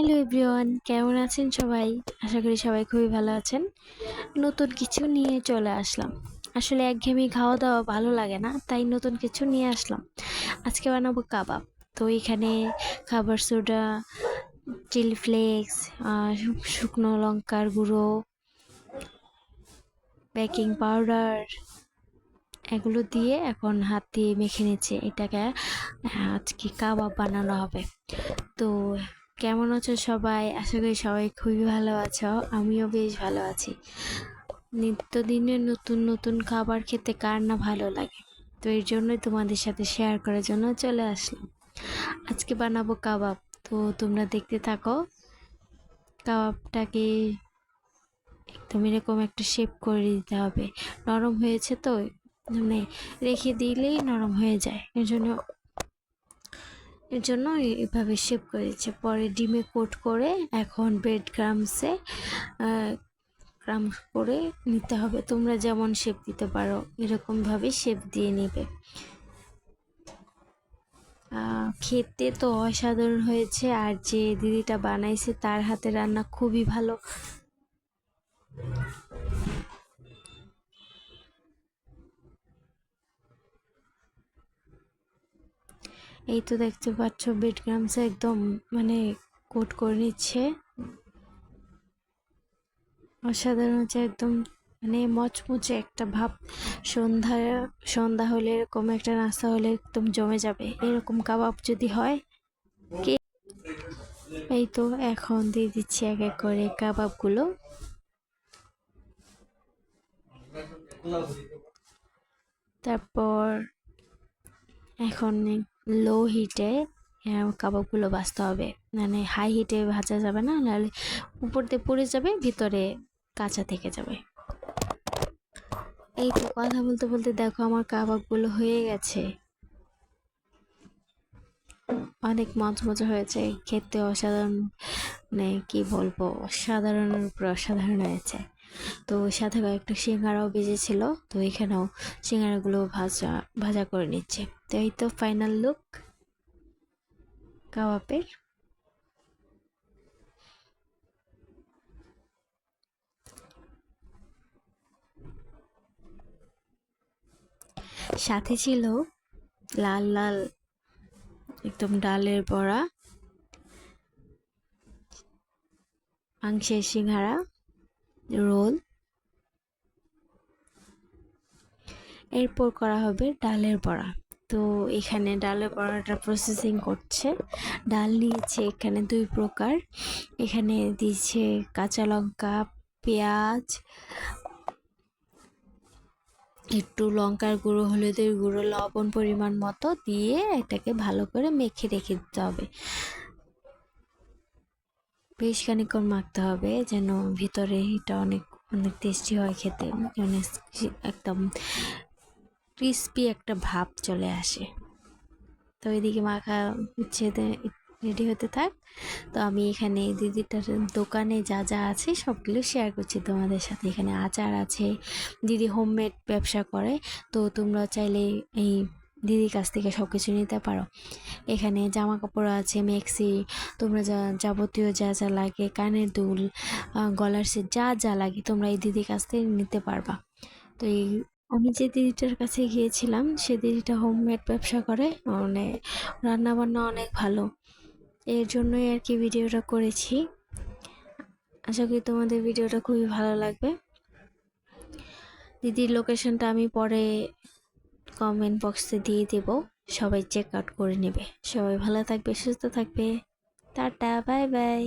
Hello everyone, কেমন আছেন সবাই? আশা করি সবাই খুবই ভালো আছেন। নতুন কিছু নিয়ে চলে আসলাম। আসলে একঘেয়েমি খাওয়া দাওয়া ভালো লাগে না, তাই নতুন কিছু নিয়ে আসলাম। আজকে বানাবো কাবাব। তো এখানে খাবার সোডা, চিলি ফ্লেক্স শুকনো লঙ্কার গুঁড়ো, বেকিং পাউডার, এগুলো দিয়ে এখন হাত দিয়ে মেখে নিচ্ছে। এটাকে আজকে কাবাব বানানো হবে। তো কেমন আছো সবাই? আশা করি সবাই খুবই ভালো আছো। আমিও বেশ ভালো আছি। নিত্যদিনের নতুন নতুন খাবার খেতে কার না ভালো লাগে? তো এর জন্যই তোমাদের সাথে শেয়ার করার জন্য চলে আসলাম। আজকে বানাবো কাবাব। তো তোমরা দেখতে থাকো, কাবাবটাকে একদম এরকম একটা শেপ করে দিতে হবে। নরম হয়েছে তো মানে রেখে দিলেই নরম হয়ে যায়। এর জন্য এর জন্য এভাবে শেপ করে দিচ্ছে পরে ডিমে কোট করে এখন ব্রেড ক্রামসে ক্রাম করে নিতে হবে। তোমরা যেমন শেপ দিতে পারো, এরকমভাবে শেপ দিয়ে নেবে। খেতে তো অসাধারণ হয়েছে আর যে দিদিটা বানাইছে, তার হাতে রান্না খুবই ভালো। এই তো দেখতে পাচ্ছ বেড গ্রামস একদম মানে কোট করে নিচ্ছে। অসাধারণ হচ্ছে একদম মানে মচমচে একটা ভাব। সন্ধ্যা সন্ধ্যা হলে এরকম একটা নাস্তা হলে একদম জমে যাবে। এরকম কাবাব যদি হয়, কে এই তো এখন দিয়ে দিচ্ছি এক এক করে কাবাবগুলো। তারপর এখন লো হিটে কাবাবগুলো ভাজতে হবে। মানে হাই হিটে ভাজা যাবে না, নাহলে উপর দিয়ে পড়ে যাবে, ভিতরে কাঁচা থেকে যাবে। এই তো কথা বলতে বলতে দেখো আমার কাবাবগুলো হয়ে গেছে। অনেক মজমজা হয়েছে, খেতে অসাধারণ মানে কি বলব অসাধারণের উপর অসাধারণ হয়েছে। তো সাথে কয়েকটা সিঙ্গারাও বেজেছিল, তো এখানেও সিঙ্গারাগুলো ভাজা ভাজা করে নিচ্ছে। তো এই তো ফাইনাল লুক কাবাবের। সাথে ছিল লাল লাল, একদম ডালের বড়া, মাংসের সিঙ্গারা। রোল। এরপর করা হবে ডালের বড়া। তো এখানে ডালের বড়াটা প্রসেসিং করছে। ডাল নিয়েছে এখানে দুই প্রকার। এখানে দিয়েছে কাঁচা লঙ্কা, পেঁয়াজ, একটু লঙ্কার গুঁড়ো, হলুদের গুঁড়ো, লবণ পরিমাণ মতো দিয়ে এটাকে ভালো করে মেখে রেখে দিতে হবে। বেশ খানিক্ষণ মাখতে হবে যেন ভিতরে এটা অনেক অনেক টেস্টি হয় খেতে মানে একদম ক্রিস্পি একটা ভাব চলে আসে। তো এদিকে মাখা হচ্ছে রেডি হতে থাক। তো আমি এখানে দিদিটার দোকানে যা যা আছে সবগুলো শেয়ার করছি তোমাদের সাথে। এখানে আচার আছে, দিদি হোমমেড ব্যবসা করে। তো তোমরা চাইলে এই দিদির কাছ থেকে সব কিছু নিতে পারো। এখানে জামা কাপড় আছে, মেক্সি, তোমরা যা, যাবতীয় যা যা লাগে, কানের দুল গলার সেট যা যা লাগে তোমরা এই দিদির কাছ থেকে নিতে পারবা। তো এই, আমি যে দিদিটার কাছে গিয়েছিলাম, সে দিদিটা হোমমেড ব্যবসা করে মানে রান্নাবান্না অনেক ভালো। এর জন্যই আর কি ভিডিওটা করেছি। আশা করি তোমাদের ভিডিওটা খুবই ভালো লাগবে। দিদির লোকেশনটা আমি পরে কমেন্ট বক্সে দিয়ে দেব। সবাই চেক আউট করে নেবে। সবাই ভালো থাকবে, সুস্থ থাকবে। Tata bye bye